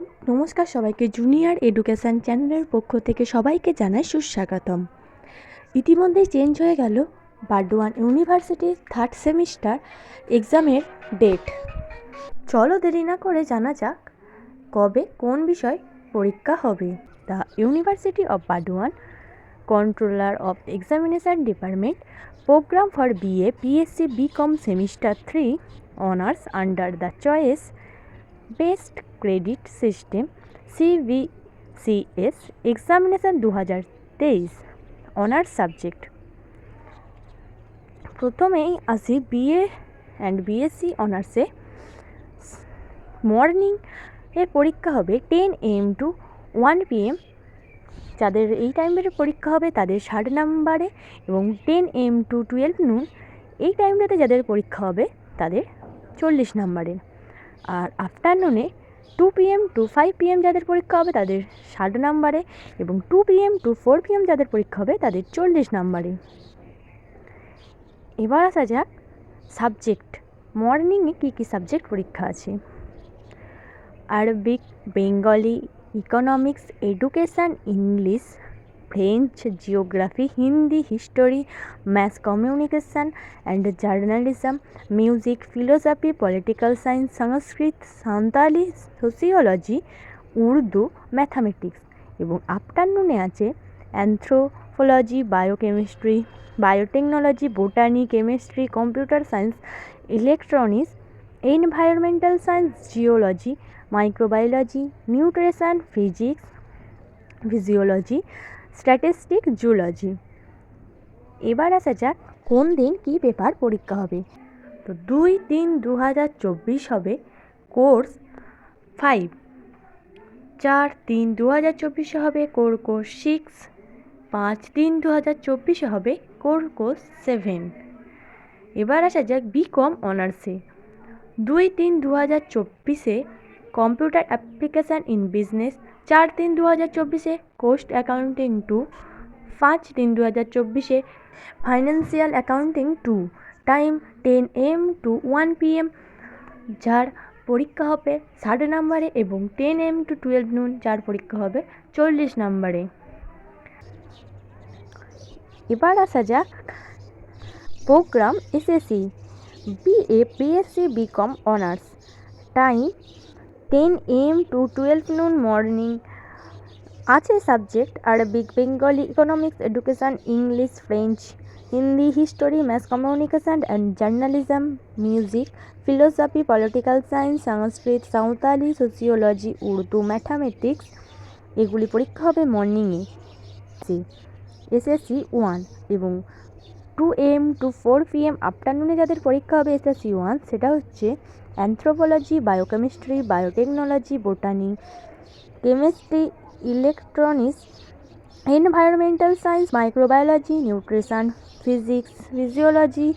নমস্কার সবাইকে junior education চ্যানেলের পক্ষ থেকে সবাইকে জানাই সুস্বাগতম। ইতিমধ্যেই চেঞ্জ হয়ে গেল বার্ডওয়ান ইউনিভার্সিটির থার্ড সেমিস্টার এক্সামের ডেট চলো দেরি না করে জানা যাক কবে কোন বিষয় পরীক্ষা হবে। The University of Burdwan controller of examination department programme for BA PSC BCom semester three honours under the choice based credit system CBCS examination দু হাজার তেইশ, অনার্স সাবজেক্ট। প্রথমেই আসি বিএ অ্যান্ড বিএসসি অনার্সে। মর্নিং এর পরীক্ষা হবে ten AM to one PM যাদের এই টাইমের পরীক্ষা হবে তাদের ষাট নাম্বারে এবং টেন এম টু টুয়েলভ নুন এই টাইমটাতে যাদের পরীক্ষা হবে তাদের চল্লিশ নাম্বারের আর আফটারনুনে two PM to five PM যাদের পরীক্ষা হবে তাদের ষাট নাম্বারে এবং two PM to four PM যাদের পরীক্ষা হবে তাদের চল্লিশ নাম্বারে এবার আসা যাক সাবজেক্ট মর্নিংয়ে কী কী সাবজেক্ট পরীক্ষা আছে। Arabic Bengali economics education English French geography Hindi history math communication and journalism music philosophy political science Sanskrit Santali sociology Urdu mathematics এবং আফটারনুনে আছে anthropology biochemistry biotechnology botany chemistry computer science electronics environmental science geology microbiology nutrition physics physiology statistic zoology এবার আসা যাক কোন দিন কী paper পরীক্ষা হবে। তো দুই তিন দু হাজার চব্বিশ হবে কোর্স ফাইভ। চার তিন দু হাজার চব্বিশে হবে কোর কোর্স সিক্স। পাঁচ তিন দু হাজার চব্বিশে হবে কোর কোর্স সেভেন। এবার আসা যাক বিকম অনার্সে। দুই তিন দু হাজার চব্বিশে কম্পিউটার অ্যাপ্লিকেশান ইন বিজনেস চার তিন দু হাজার চব্বিশে কোস্ট অ্যাকাউন্টিং টু, পাঁচ তিন দু হাজার চব্বিশে financial accounting two, time ten AM to one PM যার পরীক্ষা হবে ষাট নাম্বারে এবং টেন এম টু টুয়েলভ নুন, যার পরীক্ষা হবে চল্লিশ নাম্বারে। এবার আসা যাক program SSC, BA, PSC, BCom, honours, time ten AM to twelve noon morning আছে subject Arabic Bengali economics education English French Hindi history math communication and journalism music philosophy political science Sanskrit Santali sociology Urdu mathematics এগুলি পরীক্ষা হবে মর্নিংয়ে SSC one এবং two AM to four PM আফটারনুনে যাদের পরীক্ষা হবে SSC one সেটা হচ্ছে anthropology biochemistry biotechnology botany chemistry electronics environmental science microbiology nutrition physics physiology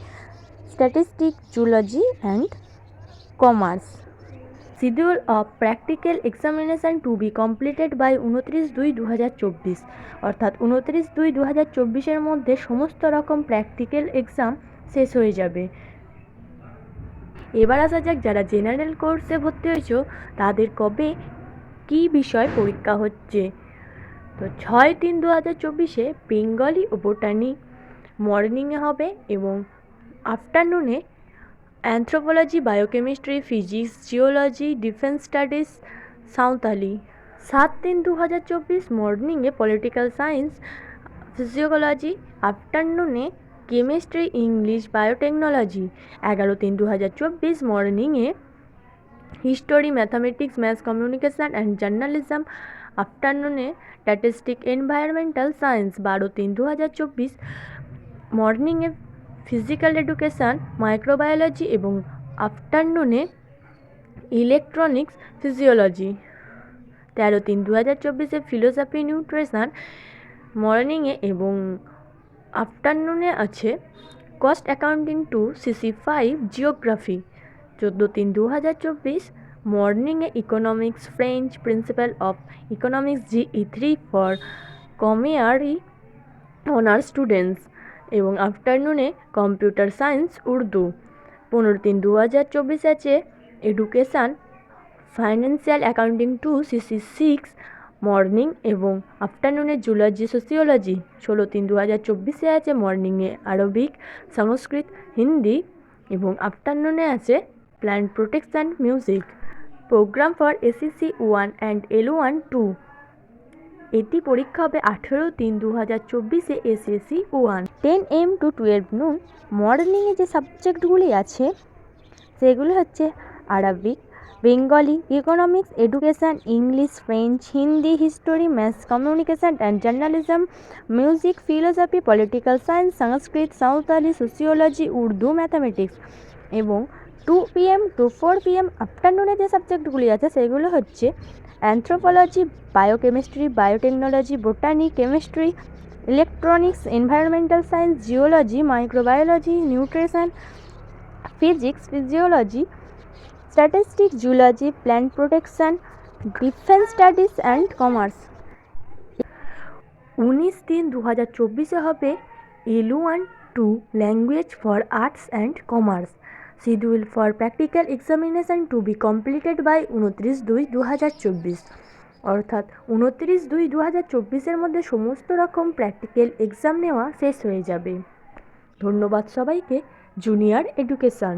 statistic zoology and commerce schedule of practical examination to be completed by উনত্রিশ দুই দু হাজার চব্বিশ, অর্থাৎ উনত্রিশ দুই দু হাজার চব্বিশের মধ্যে সমস্ত রকম প্র্যাকটিক্যাল এক্সাম শেষ হয়ে যাবে। এবার আসা যাক যারা জেনারেল কোর্সে ভর্তি হয়েছো, তাদের কবে কী বিষয় পরীক্ষা হচ্ছে? তো ছয় তিন দু হাজার চব্বিশে বেঙ্গলি ও বোটানি মর্নিংয়ে হবে এবং আফটারনুনে anthropology, biochemistry, physics, geology, defence studies Santali সাত তিন দু হাজার চব্বিশ মর্নিংয়ে পলিটিক্যাল সায়েন্স, ফিজিওলজি, আফটারনুনে কেমিস্ট্রি, ইংলিশ, বায়োটেকনোলজি। এগারো তিন দু হাজার চব্বিশ মর্নিংয়ে history, mathematics math communication and journalism. আফটারনুনে statistic, environmental science. বারো তিন দু হাজার চব্বিশ মর্নিংয়ে ফিজিক্যাল এডুকেশান, মাইক্রোবায়োলজি এবং আফটারনুনে ইলেকট্রনিক্স, ফিজিওলজি। তেরো তিন দু হাজার চব্বিশে ফিলোসফি, নিউট্রিশন মর্নিংয়ে এবং আফটারনুনে আছে cost accounting two CC five geography. চোদ্দ তিন দু হাজার চব্বিশ মর্নিংয়ে economics French principal of economics GE three for কমিয়ারি honours students এবং আফটারনুনে কম্পিউটার সায়েন্স উর্দু। পনেরো তিন দু হাজার চব্বিশ আছে education, financial accounting two CC six morning এবং আফটারনুনে জুলজি সোসিওলজি। ষোলো তিন দু হাজার চব্বিশে আছে মর্নিংয়ে আরবিক, সংস্কৃত, হিন্দি এবং আফটারনুনে আছে plant protection music. Program for SEC one and L one two. এটি পরীক্ষা হবে আঠেরো তিন দু হাজার চব্বিশে SSC one. Ten AM to twelve noon. মর্নিংয়ে যে সাবজেক্টগুলি আছে, সেগুলো হচ্ছে Arabic Bengali economics education English French Hindi history maths communication and journalism music philosophy political science Sanskrit Santali sociology Urdu mathematics এবং two PM to four PM আফটারনুনে যে সাবজেক্টগুলি আছে, সেগুলো হচ্ছে anthropology biochemistry biotechnology botany chemistry electronics environmental science geology microbiology nutrition physics physiology statistics zoology plant protection, defence studies and commerce. উনিশ তিন দু হাজার চব্বিশে হবে L one two language for arts and commerce. Schedule for practical examination to be completed by উনত্রিশ দুই দু হাজার চব্বিশ। অর্থাৎ উনত্রিশ দুই দু হাজার চব্বিশের মধ্যে সমস্ত রকম প্র্যাকটিক্যাল এক্সাম নেওয়া শেষ হয়ে যাবে। ধন্যবাদ সবাইকে, জুনিয়র এডুকেশন।